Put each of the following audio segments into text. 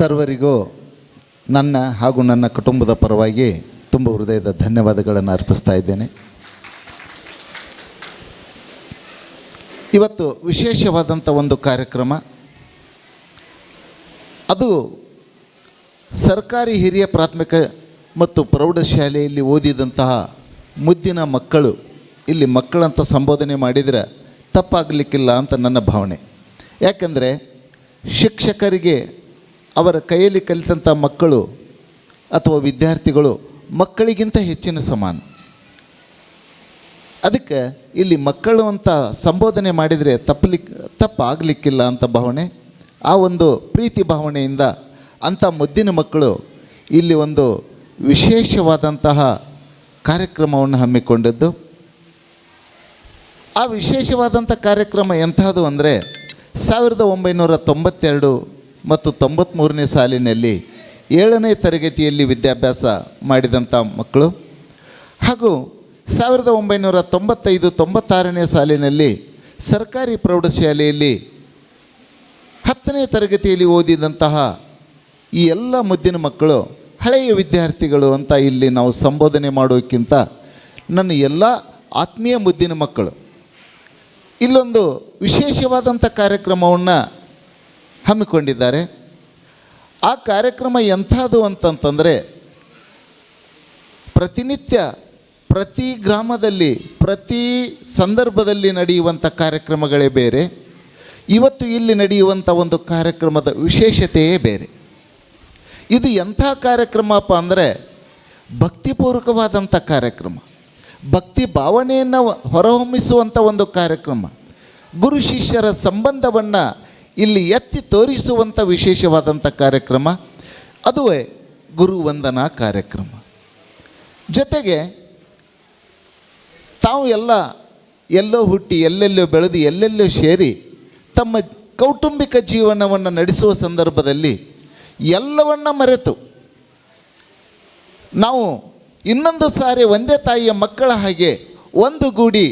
ಸರ್ವರಿಗೂ ನನ್ನ ಹಾಗೂ ನನ್ನ ಕುಟುಂಬದ ಪರವಾಗಿ ತುಂಬ ಹೃದಯದ ಧನ್ಯವಾದಗಳನ್ನು ಅರ್ಪಿಸ್ತಾ ಇದ್ದೇನೆ. ಇವತ್ತು ವಿಶೇಷವಾದಂಥ ಒಂದು ಕಾರ್ಯಕ್ರಮ. ಅದು ಸರ್ಕಾರಿ ಹಿರಿಯ ಪ್ರಾಥಮಿಕ ಮತ್ತು ಪ್ರೌಢಶಾಲೆಯಲ್ಲಿ ಓದಿದಂತಹ ಮುದ್ದಿನ ಮಕ್ಕಳು, ಇಲ್ಲಿ ಮಕ್ಕಳಂತ ಸಂಬೋಧನೆ ಮಾಡಿದರೆ ತಪ್ಪಾಗಲಿಕ್ಕಿಲ್ಲ ಅಂತ ನನ್ನ ಭಾವನೆ. ಯಾಕಂದರೆ ಶಿಕ್ಷಕರಿಗೆ ಅವರ ಕೈಯಲ್ಲಿ ಕಲಿತಂಥ ಮಕ್ಕಳು ಅಥವಾ ವಿದ್ಯಾರ್ಥಿಗಳು ಮಕ್ಕಳಿಗಿಂತ ಹೆಚ್ಚಿನ ಸಮಾನ. ಅದಕ್ಕೆ ಇಲ್ಲಿ ಮಕ್ಕಳು ಅಂತ ಸಂಬೋಧನೆ ಮಾಡಿದರೆ ತಪ್ಪಲಿಕ್ಕೆ ತಪ್ಪಾಗಲಿಕ್ಕಿಲ್ಲ ಅಂತ ಭಾವನೆ, ಆ ಒಂದು ಪ್ರೀತಿ ಭಾವನೆಯಿಂದ ಅಂಥ ಮುದ್ದಿನ ಮಕ್ಕಳು ಇಲ್ಲಿ ಒಂದು ವಿಶೇಷವಾದಂತಹ ಕಾರ್ಯಕ್ರಮವನ್ನು ಹಮ್ಮಿಕೊಂಡದ್ದು. ಆ ವಿಶೇಷವಾದಂಥ ಕಾರ್ಯಕ್ರಮ ಎಂಥದ್ದು ಅಂದರೆ ಸಾವಿರದ ಒಂಬೈನೂರ ತೊಂಬತ್ತೆರಡು ಮತ್ತು ತೊಂಬತ್ತ್ಮೂರನೇ ಸಾಲಿನಲ್ಲಿ ಏಳನೇ ತರಗತಿಯಲ್ಲಿ ವಿದ್ಯಾಭ್ಯಾಸ ಮಾಡಿದಂಥ ಮಕ್ಕಳು. ಹಾಗೂ ಸಾವಿರದ ಒಂಬೈನೂರ ತೊಂಬತ್ತೈದು, ತೊಂಬತ್ತಾರನೇ ಸಾಲಿನಲ್ಲಿ ಸರ್ಕಾರಿ ಪ್ರೌಢಶಾಲೆಯಲ್ಲಿ ಹತ್ತನೇ ತರಗತಿಯಲ್ಲಿ ಓದಿದಂತಹ ಈ ಎಲ್ಲ ಮುದ್ದಿನ ಮಕ್ಕಳು, ಹಳೆಯ ವಿದ್ಯಾರ್ಥಿಗಳು ಅಂತ ಇಲ್ಲಿ ನಾವು ಸಂಬೋಧನೆ ಮಾಡೋಕ್ಕಿಂತ ನನ್ನ ಎಲ್ಲ ಆತ್ಮೀಯ ಮುದ್ದಿನ ಮಕ್ಕಳು. ಇಲ್ಲೊಂದು ವಿಶೇಷವಾದಂಥ ಕಾರ್ಯಕ್ರಮವನ್ನು ಹಮ್ಮಿಕೊಂಡಿದ್ದಾರೆ. ಆ ಕಾರ್ಯಕ್ರಮ ಎಂಥದ್ದು ಅಂತಂತಂದರೆ, ಪ್ರತಿನಿತ್ಯ ಪ್ರತಿ ಗ್ರಾಮದಲ್ಲಿ, ಪ್ರತಿ ಸಂದರ್ಭದಲ್ಲಿ ನಡೆಯುವಂಥ ಕಾರ್ಯಕ್ರಮಗಳೇ ಬೇರೆ. ಇವತ್ತು ಇಲ್ಲಿ ನಡೆಯುವಂಥ ಒಂದು ಕಾರ್ಯಕ್ರಮದ ವಿಶೇಷತೆಯೇ ಬೇರೆ. ಇದು ಎಂಥ ಕಾರ್ಯಕ್ರಮಪ್ಪ ಅಂದರೆ, ಭಕ್ತಿಪೂರ್ವಕವಾದಂಥ ಕಾರ್ಯಕ್ರಮ. ಭಕ್ತಿ ಭಾವನೆಯನ್ನು ಹೊರಹೊಮ್ಮಿಸುವಂಥ ಒಂದು ಕಾರ್ಯಕ್ರಮ. ಗುರು ಶಿಷ್ಯರ ಸಂಬಂಧವನ್ನು ಇಲ್ಲಿ ಎತ್ತಿ ತೋರಿಸುವಂಥ ವಿಶೇಷವಾದಂಥ ಕಾರ್ಯಕ್ರಮ, ಅದುವೇ ಗುರುವಂದನಾ ಕಾರ್ಯಕ್ರಮ. ಜೊತೆಗೆ ತಾವು ಎಲ್ಲ, ಎಲ್ಲೋ ಹುಟ್ಟಿ, ಎಲ್ಲೆಲ್ಲೋ ಬೆಳೆದು, ಎಲ್ಲೆಲ್ಲೋ ಸೇರಿ ತಮ್ಮ ಕೌಟುಂಬಿಕ ಜೀವನವನ್ನು ನಡೆಸುವ ಸಂದರ್ಭದಲ್ಲಿ ಎಲ್ಲವನ್ನ ಮರೆತು, ನಾವು ಇನ್ನೊಂದು ಸಾರಿ ಒಂದೇ ತಾಯಿಯ ಮಕ್ಕಳ ಹಾಗೆ ಒಂದು ಗೂಡಿ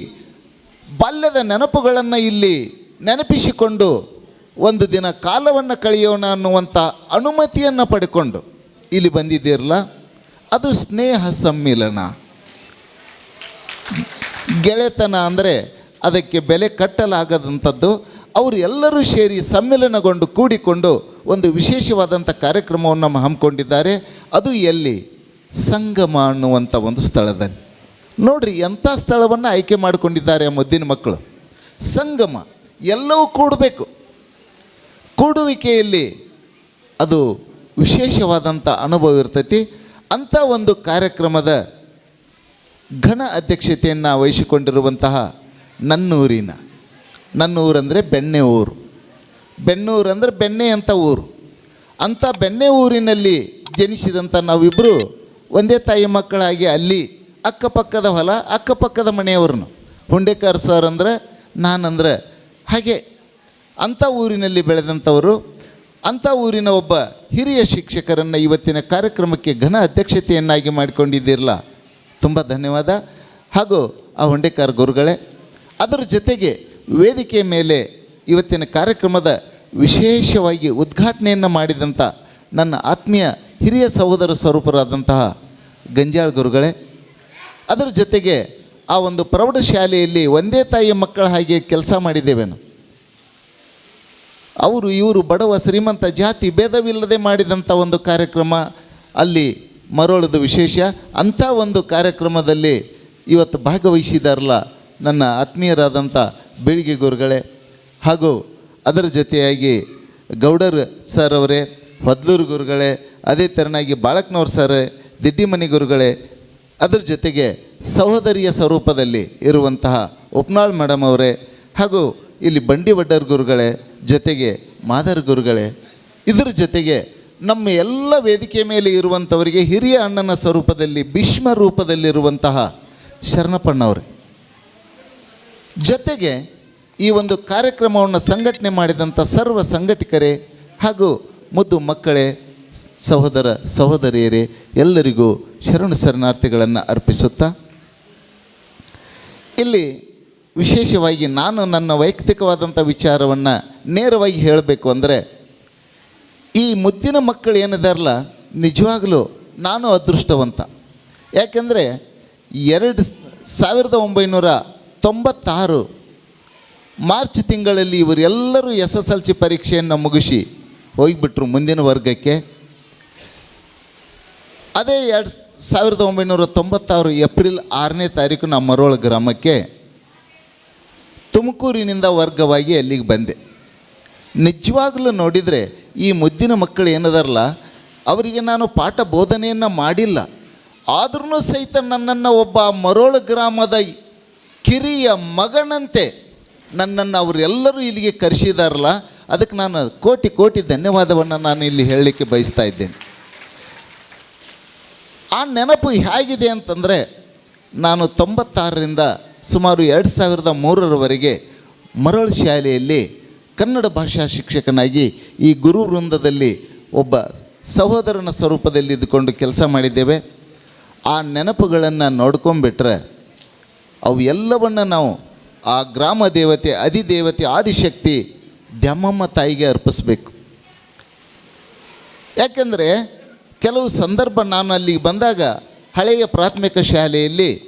ಬಾಲ್ಯದ ನೆನಪುಗಳನ್ನು ಇಲ್ಲಿ ನೆನಪಿಸಿಕೊಂಡು ಒಂದು ದಿನ ಕಾಲವನ್ನು ಕಳೆಯೋಣ ಅನ್ನುವಂಥ ಅನುಮತಿಯನ್ನು ಪಡ್ಕೊಂಡು ಇಲ್ಲಿ ಬಂದಿದ್ದೀರಲ್ಲ? ಅದು ಸ್ನೇಹ ಸಮ್ಮಿಲನ. ಗೆಳೆತನ ಅಂದರೆ ಅದಕ್ಕೆ ಬೆಲೆ ಕಟ್ಟಲಾಗದಂಥದ್ದು, ಅವರು ಎಲ್ಲರೂ ಸೇರಿ ಸಮ್ಮಿಲನಗೊಂಡು ಕೂಡಿಕೊಂಡು ಒಂದು ವಿಶೇಷವಾದಂಥ ಕಾರ್ಯಕ್ರಮವನ್ನು ಹಮ್ಮಿಕೊಂಡಿದ್ದಾರೆ. ಅದು ಎಲ್ಲಿ? ಸಂಗಮ ಅನ್ನುವಂಥ ಒಂದು ಸ್ಥಳದಲ್ಲಿ. ನೋಡ್ರಿ ಎಂಥ ಸ್ಥಳವನ್ನು ಆಯ್ಕೆ ಮಾಡಿಕೊಂಡಿದ್ದಾರೆ ಮುದ್ದಿನ ಮಕ್ಕಳು. ಸಂಗಮ ಎಲ್ಲವೂ ಕೂಡಬೇಕು. ಕೂಡುವಿಕೆಯಲ್ಲಿ ಅದು ವಿಶೇಷವಾದಂಥ ಅನುಭವ ಇರ್ತೈತಿ. ಅಂಥ ಒಂದು ಕಾರ್ಯಕ್ರಮದ ಘನ ಅಧ್ಯಕ್ಷತೆಯನ್ನು ವಹಿಸಿಕೊಂಡಿರುವಂತಹ ನನ್ನೂರಿನ, ನನ್ನೂರಂದರೆ ಬೆಣ್ಣೆ ಊರು. ಬೆನ್ನೂರು ಅಂದರೆ ಬೆಣ್ಣೆ ಅಂತ ಊರು. ಅಂಥ ಬೆಣ್ಣೆ ಊರಿನಲ್ಲಿ ಜನಿಸಿದಂಥ ನಾವಿಬ್ಬರು ಒಂದೇ ತಾಯಿ ಮಕ್ಕಳಾಗಿ ಅಲ್ಲಿ ಅಕ್ಕಪಕ್ಕದ ಹೊಲ, ಅಕ್ಕಪಕ್ಕದ ಮನೆಯವ್ರನ್ನು. ಹುಂಡೇಕರ್ ಸರ್ ಅಂದರೆ ನಾನಂದ್ರೆ ಹಾಗೆ ಅಂಥ ಊರಿನಲ್ಲಿ ಬೆಳೆದಂಥವರು, ಅಂಥ ಊರಿನ ಒಬ್ಬ ಹಿರಿಯ ಶಿಕ್ಷಕರನ್ನು ಇವತ್ತಿನ ಕಾರ್ಯಕ್ರಮಕ್ಕೆ ಘನ ಅಧ್ಯಕ್ಷತೆಯನ್ನಾಗಿ ಮಾಡಿಕೊಂಡಿದ್ದೀರಲ್ಲ. ತುಂಬ ಧನ್ಯವಾದ. ಹಾಗೂ ಆ ಹೊಂಡೇಕಾರ್ ಗುರುಗಳೇ, ಅದರ ಜೊತೆಗೆ ವೇದಿಕೆ ಮೇಲೆ ಇವತ್ತಿನ ಕಾರ್ಯಕ್ರಮದ ವಿಶೇಷವಾಗಿ ಉದ್ಘಾಟನೆಯನ್ನು ಮಾಡಿದಂಥ ನನ್ನ ಆತ್ಮೀಯ ಹಿರಿಯ ಸಹೋದರ ಸ್ವರೂಪರಾದಂತಹ ಗಂಜಾಳ್ ಗುರುಗಳೇ, ಅದರ ಜೊತೆಗೆ ಆ ಒಂದು ಪ್ರೌಢಶಾಲೆಯಲ್ಲಿ ಒಂದೇ ತಾಯಿಯ ಮಕ್ಕಳ ಹಾಗೆ ಕೆಲಸ ಮಾಡಿದ್ದೇವೆ ನಾವು ಅವರು ಇವರು ಬಡವ ಶ್ರೀಮಂತ ಜಾತಿ ಭೇದವಿಲ್ಲದೆ ಮಾಡಿದಂಥ ಒಂದು ಕಾರ್ಯಕ್ರಮ. ಅಲ್ಲಿ ಮರಳದು ವಿಶೇಷ ಅಂಥ ಒಂದು ಕಾರ್ಯಕ್ರಮದಲ್ಲಿ ಇವತ್ತು ಭಾಗವಹಿಸಿದಾರಲ್ಲ ನನ್ನ ಆತ್ಮೀಯರಾದಂಥ ಬೆಳಿಗ್ಗೆ ಗುರುಗಳೇ. ಹಾಗೂ ಅದರ ಜೊತೆಯಾಗಿ ಗೌಡರ್ ಸರ್ ಅವರೇ, ಹೊದ್ಲೂರು ಗುರುಗಳೇ, ಅದೇ ಥರನಾಗಿ ಬಾಳಕ್ನವ್ರ ಸರ್, ದಿಡ್ಡಿಮನಿ ಗುರುಗಳೇ, ಅದರ ಜೊತೆಗೆ ಸಹೋದರಿಯ ಸ್ವರೂಪದಲ್ಲಿ ಇರುವಂತಹ ಉಪ್ನಾಳ್ ಮೇಡಮ್ ಅವರೇ. ಹಾಗೂ ಇಲ್ಲಿ ಬಂಡಿ ವಡ್ಡರ್ ಗುರುಗಳೇ, ಜೊತೆಗೆ ಮಾದರ್ ಗುರುಗಳೇ, ಇದರ ಜೊತೆಗೆ ನಮ್ಮ ಎಲ್ಲ ವೇದಿಕೆ ಮೇಲೆ ಇರುವಂಥವರಿಗೆ ಹಿರಿಯ ಅಣ್ಣನ ಸ್ವರೂಪದಲ್ಲಿ, ಭೀಷ್ಮ ರೂಪದಲ್ಲಿರುವಂತಹ ಶರಣಪ್ಪಣ್ಣವ್ರೆ ಜೊತೆಗೆ ಈ ಒಂದು ಕಾರ್ಯಕ್ರಮವನ್ನು ಸಂಘಟನೆ ಮಾಡಿದಂಥ ಸರ್ವ ಸಂಘಟಕರೇ ಹಾಗೂ ಮುದ್ದು ಮಕ್ಕಳೇ, ಸಹೋದರ ಸಹೋದರಿಯರೇ, ಎಲ್ಲರಿಗೂ ಶರಣ ಶರಣಾರ್ಥಿಗಳನ್ನು ಅರ್ಪಿಸುತ್ತಾ, ಇಲ್ಲಿ ವಿಶೇಷವಾಗಿ ನಾನು ನನ್ನ ವೈಯಕ್ತಿಕವಾದಂಥ ವಿಚಾರವನ್ನು ನೇರವಾಗಿ ಹೇಳಬೇಕು ಅಂದರೆ, ಈ ಮುದ್ದಿನ ಮಕ್ಕಳು ಏನಿದಾರಲ್ಲ ನಿಜವಾಗಲೂ ನಾನು ಅದೃಷ್ಟವಂತ. ಯಾಕೆಂದರೆ, ಎರಡು ಸಾವಿರದ ಒಂಬೈನೂರ ತೊಂಬತ್ತಾರು ಮಾರ್ಚ್ ತಿಂಗಳಲ್ಲಿ ಇವರೆಲ್ಲರೂ ಎಸ್ ಎಸ್ ಎಲ್ ಸಿ ಪರೀಕ್ಷೆಯನ್ನು ಮುಗಿಸಿ ಹೋಗಿಬಿಟ್ರು ಮುಂದಿನ ವರ್ಗಕ್ಕೆ. ಅದೇ ಎರಡು ಸಾವಿರದ ಒಂಬೈನೂರ ತೊಂಬತ್ತಾರು ಏಪ್ರಿಲ್ ಆರನೇ ತಾರೀಕು ನಮ್ಮ ಮರೋಳ ಗ್ರಾಮಕ್ಕೆ ತುಮಕೂರಿನಿಂದ ವರ್ಗವಾಗಿ ಅಲ್ಲಿಗೆ ಬಂದೆ. ನಿಜವಾಗಲೂ ನೋಡಿದರೆ ಈ ಮುದ್ದಿನ ಮಕ್ಕಳು ಏನದಾರಲ್ಲ, ಅವರಿಗೆ ನಾನು ಪಾಠ ಬೋಧನೆಯನ್ನು ಮಾಡಿಲ್ಲ. ಆದ್ರೂ ಸಹಿತ ನನ್ನನ್ನು ಒಬ್ಬ ಮರೋಳ ಗ್ರಾಮದ ಕಿರಿಯ ಮಗನಂತೆ ನನ್ನನ್ನು ಅವರೆಲ್ಲರೂ ಇಲ್ಲಿಗೆ ಕರೆಸಿದಾರಲ್ಲ, ಅದಕ್ಕೆ ನಾನು ಕೋಟಿ ಕೋಟಿ ಧನ್ಯವಾದವನ್ನು ನಾನು ಇಲ್ಲಿ ಹೇಳಲಿಕ್ಕೆ ಬಯಸ್ತಾ ಇದ್ದೇನೆ. ಆ ನೆನಪು ಹೇಗಿದೆ ಅಂತಂದರೆ, ನಾನು ತೊಂಬತ್ತಾರರಿಂದ ಸುಮಾರು ಎರಡು ಸಾವಿರದ ಮೂರರವರೆಗೆ ಮರಳು ಶಾಲೆಯಲ್ಲಿ ಕನ್ನಡ ಭಾಷಾ ಶಿಕ್ಷಕನಾಗಿ ಈ ಗುರು ವೃಂದದಲ್ಲಿ ಒಬ್ಬ ಸಹೋದರನ ಸ್ವರೂಪದಲ್ಲಿ ಇದ್ದುಕೊಂಡು ಕೆಲಸ ಮಾಡಿದ್ದೇವೆ. ಆ ನೆನಪುಗಳನ್ನು ನೋಡ್ಕೊಂಬಿಟ್ರೆ ಅವು ಎಲ್ಲವನ್ನು ನಾವು ಆ ಗ್ರಾಮ ದೇವತೆ ಅಧಿದೇವತೆ ಆದಿಶಕ್ತಿ, ದ್ಯಾಮಮ್ಮ ತಾಯಿಗೆ ಅರ್ಪಿಸ್ಬೇಕು. ಯಾಕೆಂದರೆ ಕೆಲವು ಸಂದರ್ಭ ನಾನು ಅಲ್ಲಿಗೆ ಬಂದಾಗ ಹಳೆಯ ಪ್ರಾಥಮಿಕ ಶಾಲೆಯಲ್ಲಿ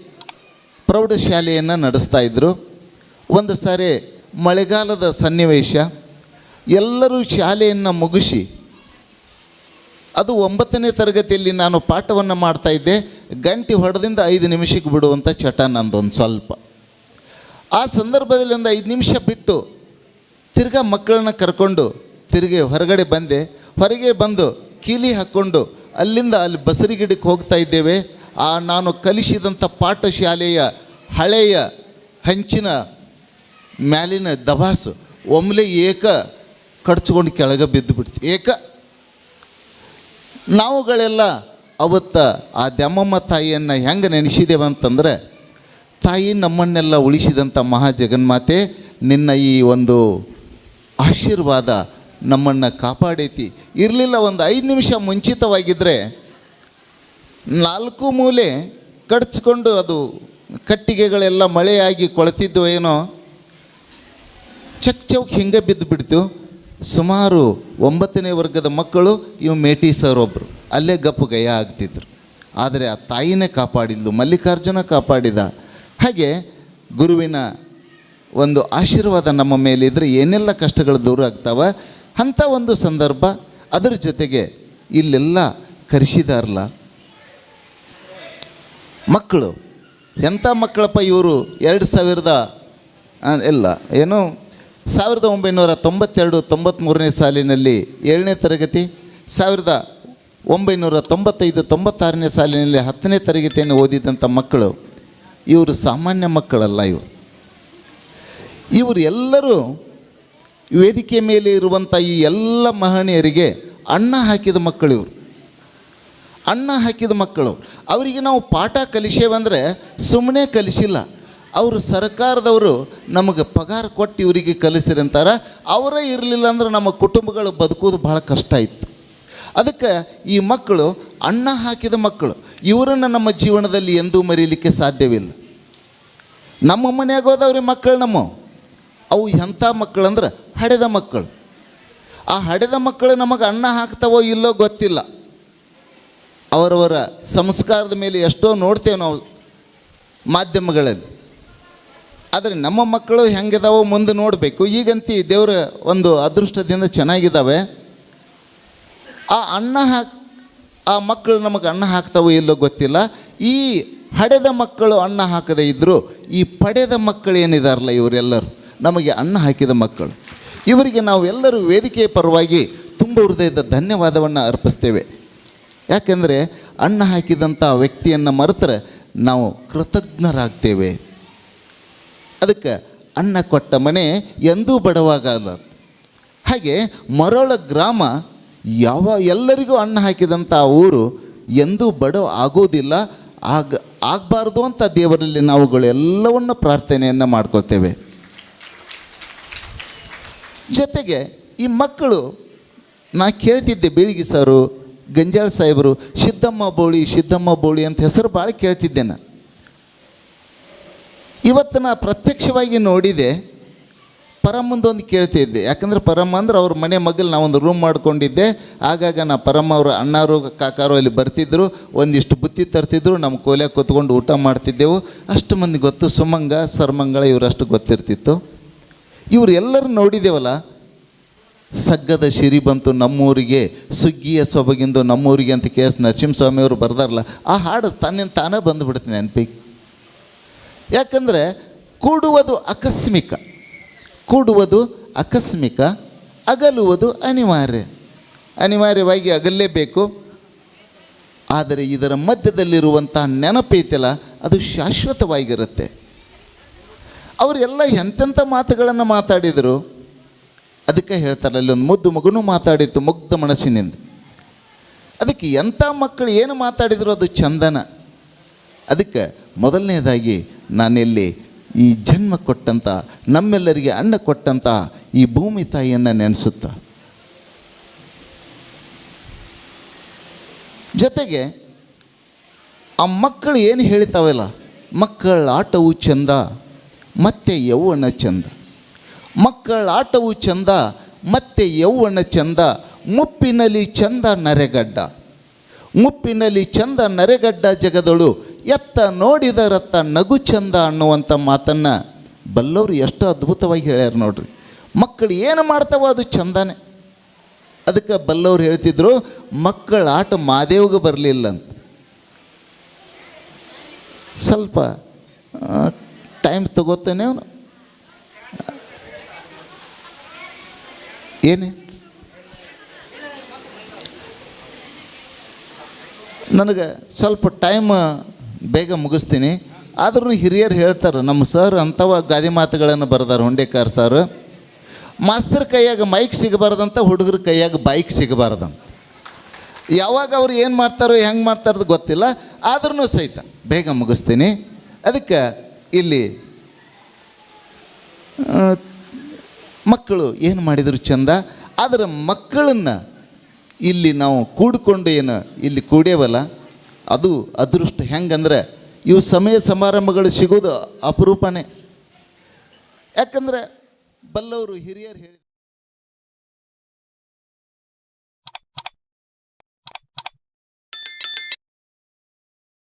ಪ್ರೌಢಶಾಲೆಯನ್ನು ನಡೆಸ್ತಾ ಇದ್ದರು ಒಂದು ಸಾರಿ ಮಳೆಗಾಲದ ಸನ್ನಿವೇಶ, ಎಲ್ಲರೂ ಶಾಲೆಯನ್ನು ಮುಗಿಸಿ, ಅದು ಒಂಬತ್ತನೇ ತರಗತಿಯಲ್ಲಿ ನಾನು ಪಾಠವನ್ನು ಮಾಡ್ತಾಯಿದ್ದೆ ಗಂಟೆ ಹೊಡೆದಿಂದ ಐದು ನಿಮಿಷಕ್ಕೆ ಬಿಡುವಂಥ ಚಟ ನಂದೊಂದು ಸ್ವಲ್ಪ. ಆ ಸಂದರ್ಭದಲ್ಲಿ ಒಂದು ಐದು ನಿಮಿಷ ಬಿಟ್ಟು ತಿರ್ಗಾ ಮಕ್ಕಳನ್ನ ಕರ್ಕೊಂಡು ತಿರುಗಿ ಹೊರಗಡೆ ಬಂದೆ. ಹೊರಗೆ ಬಂದು ಕೀಲಿ ಹಾಕ್ಕೊಂಡು ಅಲ್ಲಿಂದ ಅಲ್ಲಿ ಬಸರಿ ಗಿಡಕ್ಕೆ ಹೋಗ್ತಾ ಇದ್ದೇವೆ. ಆ ನಾನು ಕಲಿಸಿದಂಥ ಪಾಠಶಾಲೆಯ ಹಳೆಯ ಹಂಚಿನ ಮ್ಯಾಲಿನ ದಬಾಸು ಒಮ್ಮೆಲೆ ಏಕ ಕಡ್ಚ್ಕೊಂಡು ಕೆಳಗೆ ಬಿದ್ದು ಬಿಡ್ತೀವಿ ಏಕ. ನಾವುಗಳೆಲ್ಲ ಅವತ್ತ ಆ ದೆಮ್ಮಮ್ಮ ತಾಯಿಯನ್ನು ಹೆಂಗೆ ನೆನೆಸಿದ್ದೇವೆ ಅಂತಂದರೆ, ತಾಯಿ ನಮ್ಮನ್ನೆಲ್ಲ ಉಳಿಸಿದಂಥ ಮಹಾ ಜಗನ್ಮಾತೆ ನಿನ್ನ ಈ ಒಂದು ಆಶೀರ್ವಾದ ನಮ್ಮನ್ನು ಕಾಪಾಡೈತಿ. ಇರಲಿಲ್ಲ ಒಂದು ಐದು ನಿಮಿಷ ಮುಂಚಿತವಾಗಿದ್ದರೆ ನಾಲ್ಕು ಮೂಲೆ ಕಡ್ಚ್ಕೊಂಡು ಅದು ಕಟ್ಟಿಗೆಗಳೆಲ್ಲ ಮಳೆಯಾಗಿ ಕೊಳತಿದ್ದು ಏನೋ. ಚಕ್ ಚೌಕ್ ಹಿಂಗೆ ಬಿದ್ದು ಬಿಡ್ತು. ಸುಮಾರು ಒಂಬತ್ತನೇ ವರ್ಗದ ಮಕ್ಕಳು, ಇವು ಮೇಟಿ ಸರ್ ಒಬ್ಬರು ಅಲ್ಲೇ ಗಪ್ಪು ಗಯ ಆಗ್ತಿದ್ರು. ಆದರೆ ಆ ತಾಯಿನೇ ಕಾಪಾಡಿದ್ಲು, ಮಲ್ಲಿಕಾರ್ಜುನ ಕಾಪಾಡಿದ. ಹಾಗೆ ಗುರುವಿನ ಒಂದು ಆಶೀರ್ವಾದ ನಮ್ಮ ಮೇಲಿದ್ದರೆ ಏನೆಲ್ಲ ಕಷ್ಟಗಳು ದೂರ ಆಗ್ತಾವ? ಅಂಥ ಒಂದು ಸಂದರ್ಭ. ಅದರ ಜೊತೆಗೆ ಇಲ್ಲೆಲ್ಲ ಕರೆಸಿದಾರಲ್ಲ ಮಕ್ಕಳು. ಎಂಥ ಮಕ್ಕಳಪ್ಪ ಇವರು? ಎರಡು ಸಾವಿರದ ಇಲ್ಲ, ಏನು? ಸಾವಿರದ ಒಂಬೈನೂರ ತೊಂಬತ್ತೆರಡು ತೊಂಬತ್ತ್ಮೂರನೇ ಸಾಲಿನಲ್ಲಿ ಏಳನೇ ತರಗತಿ, ಸಾವಿರದ ಒಂಬೈನೂರ ತೊಂಬತ್ತೈದು, ತೊಂಬತ್ತಾರನೇ ಸಾಲಿನಲ್ಲಿ ಹತ್ತನೇ ತರಗತಿಯನ್ನು ಓದಿದಂಥ ಮಕ್ಕಳು, ಇವರು ಸಾಮಾನ್ಯ ಮಕ್ಕಳಲ್ಲ ಇವರು. ಇವರು ಎಲ್ಲರೂ ವೇದಿಕೆ ಮೇಲೆ ಇರುವಂಥ ಈ ಎಲ್ಲ ಮಹನೀಯರಿಗೆ ಅನ್ನ ಹಾಕಿದ ಮಕ್ಕಳು ಇವರು. ಅನ್ನ ಹಾಕಿದ ಮಕ್ಕಳು. ಅವರಿಗೆ ನಾವು ಪಾಠ ಕಲಿಸೇವಂದರೆ ಸುಮ್ಮನೆ ಕಲಿಸಿಲ್ಲ. ಅವರು ಸರ್ಕಾರದವರು ನಮಗೆ ಪಗಾರ ಕೊಟ್ಟು ಇವರಿಗೆ ಕಲಿಸಿರಿ ಅಂತಾರೆ. ಅವರೇ ಇರಲಿಲ್ಲ ಅಂದ್ರೆ ನಮ್ಮ ಕುಟುಂಬಗಳು ಬದುಕೋದು ಭಾಳ ಕಷ್ಟ ಇತ್ತು. ಅದಕ್ಕೆ ಈ ಮಕ್ಕಳು, ಅನ್ನ ಹಾಕಿದ ಮಕ್ಕಳು, ಇವರನ್ನು ನಮ್ಮ ಜೀವನದಲ್ಲಿ ಎಂದೂ ಮರೀಲಿಕ್ಕೆ ಸಾಧ್ಯವಿಲ್ಲ. ನಮ್ಮ ಮನ್ಯಾಗ ಹೋದವ್ರಿ ಮಕ್ಕಳು ನಮ್ಮ. ಅವು ಎಂಥ ಮಕ್ಕಳು ಅಂದ್ರೆ ಹಡೆದ ಮಕ್ಕಳು. ಆ ಹಡೆದ ಮಕ್ಕಳು ನಮಗೆ ಅನ್ನ ಹಾಕ್ತಾವೋ ಇಲ್ಲೋ ಗೊತ್ತಿಲ್ಲ. ಅವರವರ ಸಂಸ್ಕಾರದ ಮೇಲೆ ಎಷ್ಟೋ ನೋಡ್ತೇವೆ ನಾವು ಮಾಧ್ಯಮಗಳಲ್ಲಿ. ಆದರೆ ನಮ್ಮ ಮಕ್ಕಳು ಹೆಂಗಿದಾವೋ ಮುಂದೆ ನೋಡಬೇಕು. ಈಗಂತಿ ದೇವರ ಒಂದು ಅದೃಷ್ಟದಿಂದ ಚೆನ್ನಾಗಿದ್ದಾವೆ ಆ ಅನ್ನ ಹಾಕ್, ಆ ಮಕ್ಕಳು ನಮಗೆ ಅನ್ನ ಹಾಕ್ತಾವೋ ಇಲ್ಲೋ ಗೊತ್ತಿಲ್ಲ. ಈ ಹಡೆದ ಮಕ್ಕಳು ಅನ್ನ ಹಾಕದೇ ಇದ್ದರೂ ಈ ಪಡೆದ ಮಕ್ಕಳು ಏನಿದಾರಲ್ಲ ಇವರೆಲ್ಲರೂ. ನಮಗೆ ಅನ್ನ ಹಾಕಿದ ಮಕ್ಕಳು. ಇವರಿಗೆ ನಾವು ಎಲ್ಲರೂ ವೇದಿಕೆಯ ಪರವಾಗಿ ತುಂಬ ಹೃದಯದ ಧನ್ಯವಾದವನ್ನು ಅರ್ಪಿಸ್ತೇವೆ. ಯಾಕೆಂದರೆ ಅನ್ನ ಹಾಕಿದಂಥ ವ್ಯಕ್ತಿಯನ್ನು ಮರೆತರೆ ನಾವು ಕೃತಜ್ಞರಾಗ್ತೇವೆ. ಅದಕ್ಕೆ ಅನ್ನ ಕೊಟ್ಟ ಮನೆ ಎಂದೂ ಬಡವಾಗದ. ಹಾಗೆ ಮರಳ ಗ್ರಾಮ ಯಾವ ಎಲ್ಲರಿಗೂ ಅನ್ನ ಹಾಕಿದಂಥ ಊರು ಎಂದೂ ಬಡವ ಆಗೋದಿಲ್ಲ. ಆಗ ಆಗಬಾರ್ದು ಅಂತ ದೇವರಲ್ಲಿ ನಾವುಗಳು ಎಲ್ಲವನ್ನು ಪ್ರಾರ್ಥನೆಯನ್ನು ಮಾಡ್ಕೊಳ್ತೇವೆ. ಜೊತೆಗೆ ಈ ಮಕ್ಕಳು ನಾ ಕೇಳ್ತಿದ್ದೆ ಬೀಳಿಗೆ ಸರು ಗಂಜಾಳ ಸಾಹೇಬರು, ಸಿದ್ದಮ್ಮ ಬೋಳಿ ಸಿದ್ದಮ್ಮ ಬೋಳಿ ಅಂತ ಹೆಸರು ಭಾಳ ಕೇಳ್ತಿದ್ದೆ ನಾನು ಇವತ್ತು ನಾ ಪ್ರತ್ಯಕ್ಷವಾಗಿ ನೋಡಿದೆ, ಪರಮ್ಮಂದು ಒಂದು ಕೇಳ್ತಿದ್ದೆ. ಯಾಕಂದ್ರೆ ಪರಮ್ಮ ಅಂದ್ರೆ ಅವ್ರ ಮನೆ ಮಗಲು ನಾವೊಂದು ರೂಮ್ ಮಾಡಿಕೊಂಡಿದ್ದೆ. ಆಗಾಗ ನಾ ಪರಮ್ಮ ಅವರು ಅಣ್ಣಾರು ಕಾಕಾರು ಅಲ್ಲಿ ಬರ್ತಿದ್ರು, ಒಂದಿಷ್ಟು ಬುತ್ತಿ ತರ್ತಿದ್ರು, ನಮ್ಮ ಕೋಲೆ ಕೂತ್ಕೊಂಡು ಊಟ ಮಾಡ್ತಿದ್ದೆವು. ಅಷ್ಟು ಮಂದಿ ಗೊತ್ತು, ಸುಮಂಗ, ಸರ್ಮಂಗಳ ಇವರಷ್ಟು ಗೊತ್ತಿರ್ತಿತ್ತು. ಇವರೆಲ್ಲರೂ ನೋಡಿದ್ದೇವಲ್ಲ ಸಗ್ಗದ ಸಿರಿ ಬಂತು ನಮ್ಮೂರಿಗೆ, ಸುಗ್ಗಿಯ ಸೊಬಗಿಂದು ನಮ್ಮೂರಿಗೆ ಅಂತ ಕೆ ಎಸ್ ನರಸಿಂಹಸ್ವಾಮಿಯವರು ಬರ್ದಾರಲ್ಲ, ಆ ಹಾಡು ತನ್ನಿಂದ ತಾನೇ ಬಂದುಬಿಡ್ತೀನಿ ನೆನಪಿಗೆ. ಯಾಕಂದರೆ ಕೂಡುವುದು ಆಕಸ್ಮಿಕ ಕೂಡುವುದು ಆಕಸ್ಮಿಕ, ಅಗಲುವುದು ಅನಿವಾರ್ಯ. ಅನಿವಾರ್ಯವಾಗಿ ಅಗಲೇಬೇಕು. ಆದರೆ ಇದರ ಮಧ್ಯದಲ್ಲಿರುವಂತಹ ನೆನಪೈತಲ್ಲ, ಅದು ಶಾಶ್ವತವಾಗಿರುತ್ತೆ. ಅವರೆಲ್ಲ ಎಂತೆಂಥ ಮಾತುಗಳನ್ನು ಮಾತಾಡಿದರು? ಅದಕ್ಕೆ ಹೇಳ್ತಾರೆ ಅಲ್ಲಿ ಒಂದು ಮುದ್ದು ಮಗುನೂ ಮಾತಾಡಿತ್ತು, ಮುಗ್ಧ ಮನಸ್ಸಿನಿಂದ. ಅದಕ್ಕೆ ಎಂಥ ಮಕ್ಕಳು ಏನು ಮಾತಾಡಿದ್ರು ಅದು ಚಂದನ. ಅದಕ್ಕೆ ಮೊದಲನೇದಾಗಿ ನಾನಿಲ್ಲಿ ಈ ಜನ್ಮ ಕೊಟ್ಟಂಥ ನಮ್ಮೆಲ್ಲರಿಗೆ ಅಣ್ಣ ಕೊಟ್ಟಂಥ ಈ ಭೂಮಿ ತಾಯಿಯನ್ನು ನೆನೆಸುತ್ತ. ಜೊತೆಗೆ ಆ ಮಕ್ಕಳು ಏನು ಹೇಳ್ತಾವಲ್ಲ, ಮಕ್ಕಳ ಆಟವು ಚಂದ, ಮತ್ತೆ ಯೌವನ ಚಂದ. ಮಕ್ಕಳ ಆಟವು ಚಂದ, ಮತ್ತೆ ಯೌವನ ಚಂದ, ಮುಪ್ಪಿನಲ್ಲಿ ಚಂದ ನರೆಗಡ್ಡ. ಮುಪ್ಪಿನಲ್ಲಿ ಚಂದ ನರೆಗಡ್ಡ ಜಗದಳು, ಎತ್ತ ನೋಡಿದರತ್ತ ನಗು ಚಂದ ಅನ್ನುವಂಥ ಮಾತನ್ನು ಬಲ್ಲವರು ಎಷ್ಟು ಅದ್ಭುತವಾಗಿ ಹೇಳ್ಯಾರ ನೋಡ್ರಿ. ಮಕ್ಕಳು ಏನು ಮಾಡ್ತಾವೋ ಅದು ಚಂದನೆ. ಅದಕ್ಕೆ ಬಲ್ಲವ್ರು ಹೇಳ್ತಿದ್ರು, ಮಕ್ಕಳ ಆಟ ಮಾದೇವ್ಗೆ ಬರಲಿಲ್ಲ ಅಂತ. ಸ್ವಲ್ಪ ಟೈಮ್ ತಗೋತಾನೆ ಅವನು. ಏನು? ನನಗೆ ಸ್ವಲ್ಪ ಟೈಮ್ ಬೇಗ ಮುಗಿಸ್ತೀನಿ. ಆದರೂ ಹಿರಿಯರು ಹೇಳ್ತಾರೆ, ನಮ್ಮ ಸರ್ ಅಂಥವ ಗಾದೆ ಮಾತುಗಳನ್ನು ಬರೆದಾರೆ ಹುಂಡೇಕಾರ್ ಸರ್ ಮಾಸ್ತರ್ ಕೈಯಾಗ ಮೈಕ್ ಸಿಗಬಾರ್ದಂತ ಹುಡುಗರ ಕೈಯಾಗ ಬೈಕ್ ಸಿಗಬಾರ್ದಂತ ಯಾವಾಗ ಅವ್ರು ಏನು ಮಾಡ್ತಾರೋ, ಹೆಂಗೆ ಮಾಡ್ತಾರದು ಗೊತ್ತಿಲ್ಲ. ಆದ್ರೂ ಸಹಿತ ಬೇಗ ಮುಗಿಸ್ತೀನಿ. ಅದಕ್ಕೆ ಇಲ್ಲಿ ಮಕ್ಕಳು ಏನು ಮಾಡಿದರು ಚಂದ? ಅದರ ಮಕ್ಕಳನ್ನು ಇಲ್ಲಿ ನಾವು ಕೂಡಿಕೊಂಡು ಏನು ಇಲ್ಲಿ ಕೂಡೇವಲ್ಲ? ಅದು ಅದೃಷ್ಟ ಹೆಂಗಂದ್ರೆ ಇವು ಸಮಯ ಸಮಾರಂಭಗಳು ಸಿಗೋದು ಅಪರೂಪನೇ. ಯಾಕಂದ್ರೆ ಬಲ್ಲವರು ಹಿರಿಯರು ಹೇಳಿ